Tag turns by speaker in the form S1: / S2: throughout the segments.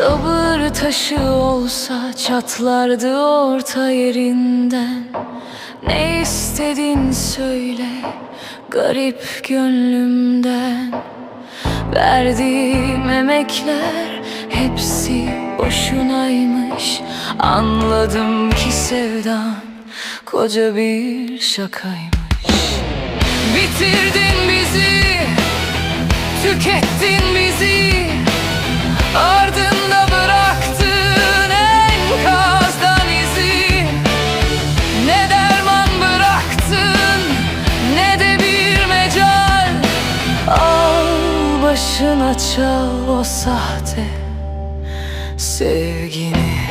S1: Sabır taşı olsa çatlardı orta yerinden. Ne istedin söyle garip gönlümden. Verdiğim emekler hepsi boşunaymış. Anladım ki sevdan koca bir şakaymış. Bitirdin bizi, tükettin bizi. Ardında çal o sahte sevgini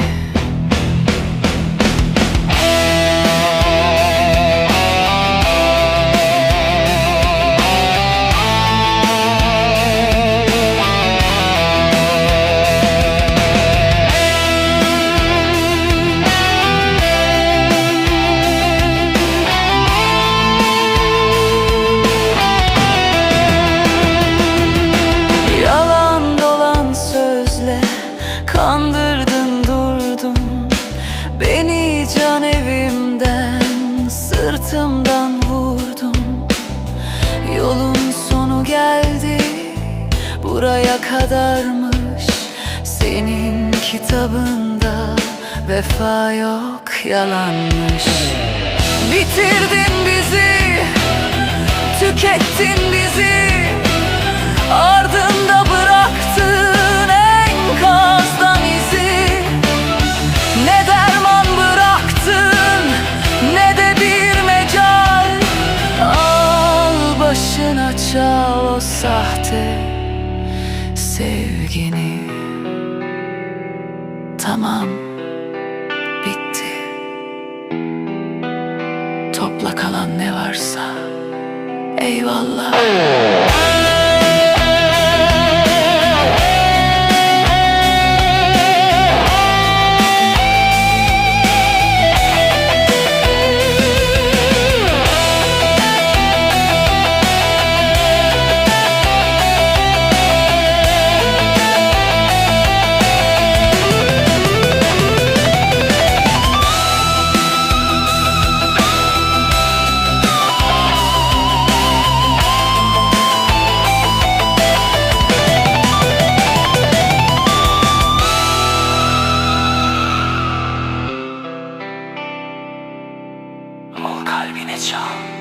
S1: kandırdın durdun. Beni can evimden sırtımdan vurdun. Yolun sonu geldi buraya kadarmış. Senin kitabında vefa yok yalanmış. Bitirdin bizi, sahte sevgini. Tamam bitti. Topla kalan ne varsa. Eyvallah
S2: 갈빈해져